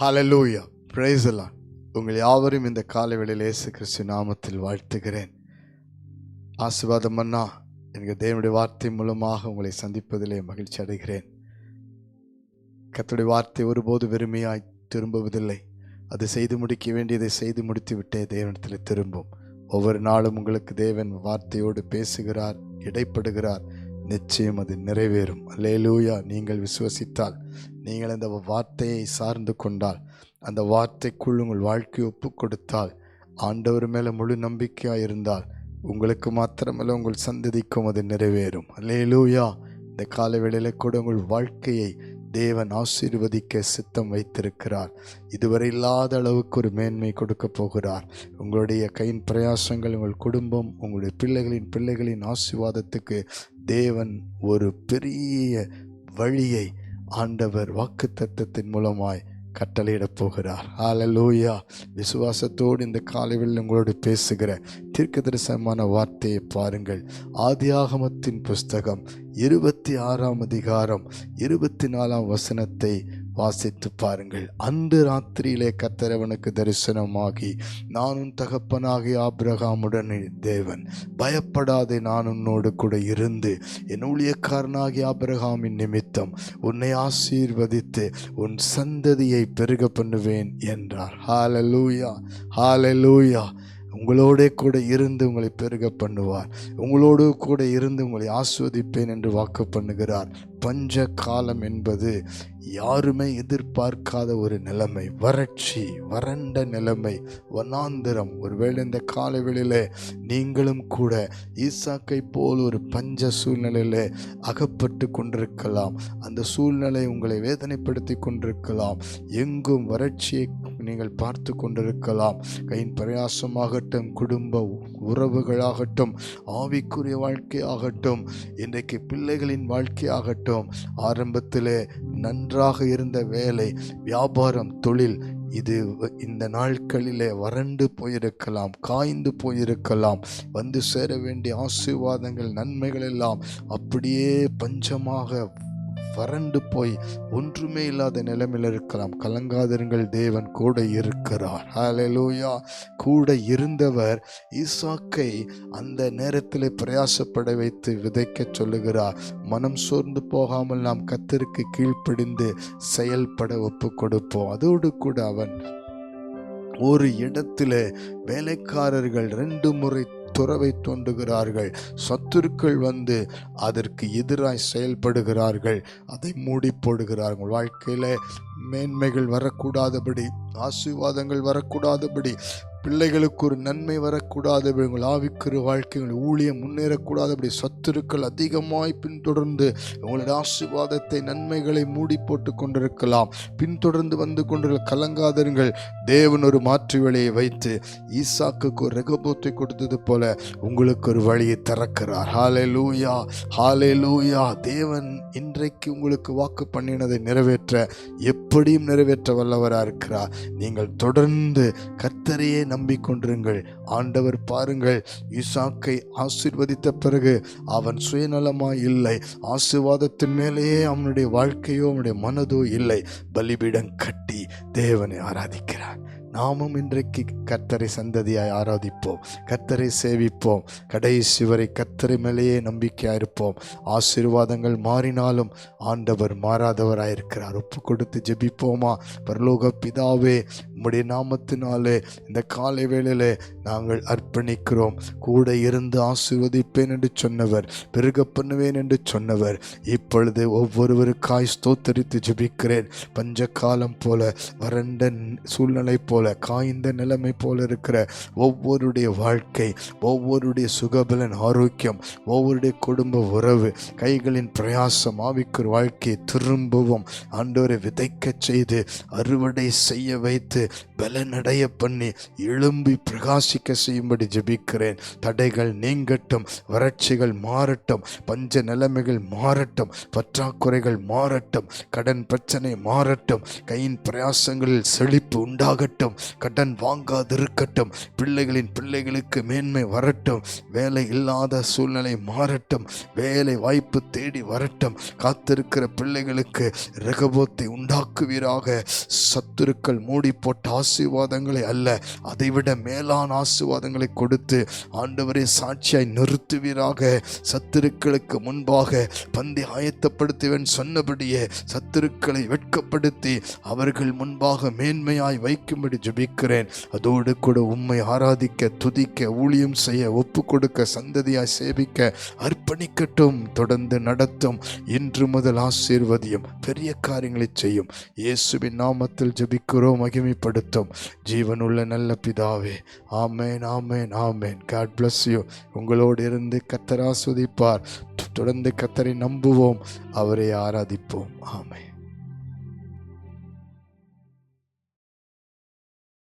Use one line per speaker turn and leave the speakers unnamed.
Hallelujah praise உங்கள் யாவரும் இந்த காலை வேளையில் இயேசு கிறிஸ்து நாமத்தில் வாழ்த்துகிறேன். ஆசீர்வாதம் அண்ணா எங்கள் தேவனுடைய வார்த்தை மூலமாக உங்களை சந்திப்பதிலே மகிழ்ச்சி அடைகிறேன். கத்துடைய வார்த்தை ஒருபோது வெறுமையாய் திரும்புவதில்லை. அது செய்து முடிக்க வேண்டியதை செய்து முடித்து விட்டே தேவனத்தில் திரும்பும். ஒவ்வொரு நாளும் உங்களுக்கு தேவன் வார்த்தையோடு பேசுகிறார் இடைப்படுகிறார் நிச்சயம் அது நிறைவேறும். லேலூயா நீங்கள் விசுவசித்தால் நீங்கள் அந்த வார்த்தையை சார்ந்து கொண்டால் அந்த வார்த்தைக்குள் உங்கள் வாழ்க்கையை ஒப்பு கொடுத்தால் ஆண்டவர் மேலே முழு நம்பிக்கையாக இருந்தால் உங்களுக்கு மாத்திரமல்ல உங்கள் சந்ததிக்கும் அது நிறைவேறும். லேலூயா இந்த காலவேளையில் கூட உங்கள் வாழ்க்கையை தேவன் ஆசீர்வதிக்க சித்தம் வைத்திருக்கிறார். இதுவரை இல்லாத அளவுக்கு ஒரு மேன்மை கொடுக்க போகிறார். உங்களுடைய கையின் பிரயாசங்கள் உங்கள் குடும்பம் உங்களுடைய பிள்ளைகளின் பிள்ளைகளின் ஆசீர்வாதத்துக்கு தேவன் ஒரு பெரிய வழியை ஆண்டவர் வாக்குத்தத்தத்தின் மூலமாய் கட்டளையிடப் போகிறார் ஆலலூயா விசுவாசத்தோடு இந்த காலைவில் உங்களோடு பேசுகிற தீர்க்கதரிசனமான வார்த்தையை பாருங்கள். ஆதியாகமத்தின் புஸ்தகம் இருபத்தி ஆறாம் அதிகாரம் இருபத்தி நாலாம் வசனத்தை வாசித்து பாருங்கள். அன்று ராத்திரியிலே கத்தரவனுக்கு தரிசனமாகி நான் உன் தகப்பனாகி ஆபிரகாமுடன் தேவன் பயப்படாதே நான் உன்னோடு கூட இருந்து என் ஊழியக்காரனாகி ஆபிரகாமின் நிமித்தம் உன்னை ஆசீர்வதித்து உன் சந்ததியை பெருக பண்ணுவேன் என்றார். ஹாலலூயா ஹாலலூயா உங்களோட கூட இருந்து உங்களை பெருக பண்ணுவார். உங்களோடு கூட இருந்து உங்களை ஆஸ்வதிப்பேன் என்று வாக்கு பண்ணுகிறார். பஞ்ச காலம் என்பது யாருமே எதிர்பார்க்காத ஒரு நிலைமை. வறட்சி வறண்ட நிலைமை வனாந்திரம். ஒருவேளை இந்த காலவெளியில் நீங்களும் கூட ஈசாக்கை போல் ஒரு பஞ்ச சூழ்நிலையில அகப்பட்டு கொண்டிருக்கலாம். அந்த சூழ்நிலை உங்களை வேதனைப்படுத்தி கொண்டிருக்கலாம். எங்கும் வறட்சியை நீங்கள் பார்த்து கொண்டிருக்கலாம். கையின் பிரயாசமாகட்டும் குடும்ப உறவுகளாகட்டும் ஆவிக்குரிய வாழ்க்கையாகட்டும் இன்றைக்கு பிள்ளைகளின் வாழ்க்கையாகட்டும் ஆரம்பத்திலே நன்றாக இருந்த வேலை வியாபாரம் தொழில் இது இந்த நாட்களிலே வறண்டு போயிருக்கலாம் காய்ந்து போயிருக்கலாம் வந்து சேர வேண்டிய ஆசீர்வாதங்கள் நன்மைகள் எல்லாம் அப்படியே பஞ்சமாக வறண்டு போய் ஒன்றுமே இல்லாத நிலைமையில் இருக்கலாம். கலங்காதிருங்கள் தேவன் கூட இருக்கிறார். ஹலலூயா கூட இருந்தவர் ஈசாக்கை அந்த நேரத்தில் பிரயாசப்பட வைத்து விதைக்க சொல்லுகிறார். மனம் சோர்ந்து போகாமல் நாம் கத்தருக்கு கீழ்ப்படிந்து செயல்பட ஒப்பு கொடுப்போம் அதோடு கூட அவன் ஒரு இடத்துல வேலைக்காரர்கள் ரெண்டு முறை துறவை தோண்டுகிறார்கள். சத்துருக்கள் வந்து அதற்கு எதிராய் செயல்படுகிறார்கள். அதை மூடி போடுகிறார்கள். வாழ்க்கையில் மேன்மைகள் வரக்கூடாதபடி ஆசீர்வாதங்கள் வரக்கூடாதபடி பிள்ளைகளுக்கு ஒரு நன்மை வரக்கூடாதபடி உங்கள் ஆவிக்குரிய வாழ்க்கை உங்கள் ஊழியம் முன்னேறக்கூடாதபடி சத்துருக்கள் அதிகமாய் பின்தொடர்ந்து உங்களுடைய ஆசீர்வாதத்தை நன்மைகளை மூடி போட்டு கொண்டிருக்கலாம். பின்தொடர்ந்து வந்து கொண்டு கலங்காதருங்கள் தேவன் ஒரு மாற்று வழியை வைத்து ஈசாக்குக்கு ஒரு ரகபோத்தை கொடுத்தது போல உங்களுக்கு ஒரு வழியை திறக்கிறார். ஹாலே லூயா ஹாலே லூயா தேவன் இன்றைக்கு உங்களுக்கு வாக்கு பண்ணினதை நிறைவேற்ற எப்படியும் நிறைவேற்ற வல்லவராக இருக்கிறார் நீங்கள் தொடர்ந்து கர்த்தரையே நம்பிக்கொண்டிருங்கள். ஆண்டவர் பாருங்கள் ஈசாக்கை ஆசிர்வதித்த பிறகு அவன் சுயநலமாய் இல்லை. ஆசிர்வாதத்தின் மேலேயே அவனுடைய வாழ்க்கையோ அவனுடைய மனதோ இல்லை. பலிபீடம் கட்டி தேவனை ஆராதிக்கிறான் நாமும் இன்றைக்கு கர்த்தரை சந்ததியாய் ஆராதிப்போம் கர்த்தரை சேவிப்போம் கடைசி வரை கர்த்தரை மேலேயே நம்பிக்கையாக இருப்போம். ஆசீர்வாதங்கள் மாறினாலும் ஆண்டவர் மாறாதவராயிருக்கிறார். ஒப்பு கொடுத்து ஜெபிப்போமா? பரலோக பிதாவே உம்முடைய நாமத்தினாலே இந்த காலை வேளையில் நாங்கள் அர்ப்பணிக்கிறோம். கூட இருந்து ஆசீர்வதிப்பேன் என்று சொன்னவர் பெருக பண்ணுவேன் என்று சொன்னவர். இப்பொழுது ஒவ்வொருவருக்காய் ஸ்தோத்தரித்து ஜெபிக்கிறேன். பஞ்ச காலம் போல வறண்ட சூழ்நிலை போல காய்ந்த நிலைமை போல இருக்கிற ஒவ்வொருடைய வாழ்க்கை ஒவ்வொருடைய சுகபலன் ஆரோக்கியம் ஒவ்வொருடைய குடும்ப உறவு கைகளின் பிரயாசம் ஆவிக்குர் வாழ்க்கையை திரும்பவும் ஆண்டோரை விதைக்கச் செய்து அறுவடை செய்ய வைத்து பலனடைய பண்ணி எழும்பி பிரகாசிக்க செய்யும்படி ஜபிக்கிறேன். தடைகள் நீங்கட்டும் வறட்சிகள் மாறட்டும் பஞ்ச நிலைமைகள் மாறட்டும் பற்றாக்குறைகள் மாறட்டும் கடன் பிரச்சனை மாறட்டும் கையின் பிரயாசங்களில் செழிப்பு உண்டாகட்டும் கடன் வாங்காதிருக்கட்டும் பிள்ளைகளின் பிள்ளைகளுக்கு மேன்மை வரட்டும் வேலை இல்லாத சூழ்நிலை மாறட்டும் வேலை வாய்ப்பு தேடி வரட்டும் காத்திருக்கிற பிள்ளைகளுக்கு ரகபோத்தை உண்டாக்குவீராக. சத்துருக்கள் மூடி போட்ட ஆசீர்வாதங்களை அல்ல. அதைவிட மேலான ஆசீர்வாதங்களை கொடுத்து ஆண்டவரே சாட்சியாய் நிறுத்துவீராக. சத்துருக்களுக்கு முன்பாக பந்தி ஆயத்தப்படுத்துவேன் சொன்னபடியே சத்துருக்களை வெட்கப்படுத்தி அவர்கள் முன்பாக மேன்மையாய் வைக்கும்படி ஜெபிக்கிறேன். அதோடு கூட உம்மை ஆராதிக்க துதிக்க ஊழியம் செய்ய ஒப்பு கொடுக்க சந்ததியாய் சேவிக்க அர்ப்பணிக்கட்டும் தொடர்ந்து நடத்தும். இன்று முதல் ஆசீர்வதியும் பெரிய காரியங்களை செய்யும். இயேசுவின் நாமத்தில் ஜெபிக்கிறோம் மகிமைப்படுத்தும் ஜீவனுள்ள நல்ல பிதாவே ஆமேன் ஆமேன் ஆமேன். காட் பிளஸ் யூ உங்களோடு இருந்து கத்தர் ஆஸ்வதிப்பார். தொடர்ந்து கத்தரை நம்புவோம். அவரை ஆராதிப்போம். ஆமென்.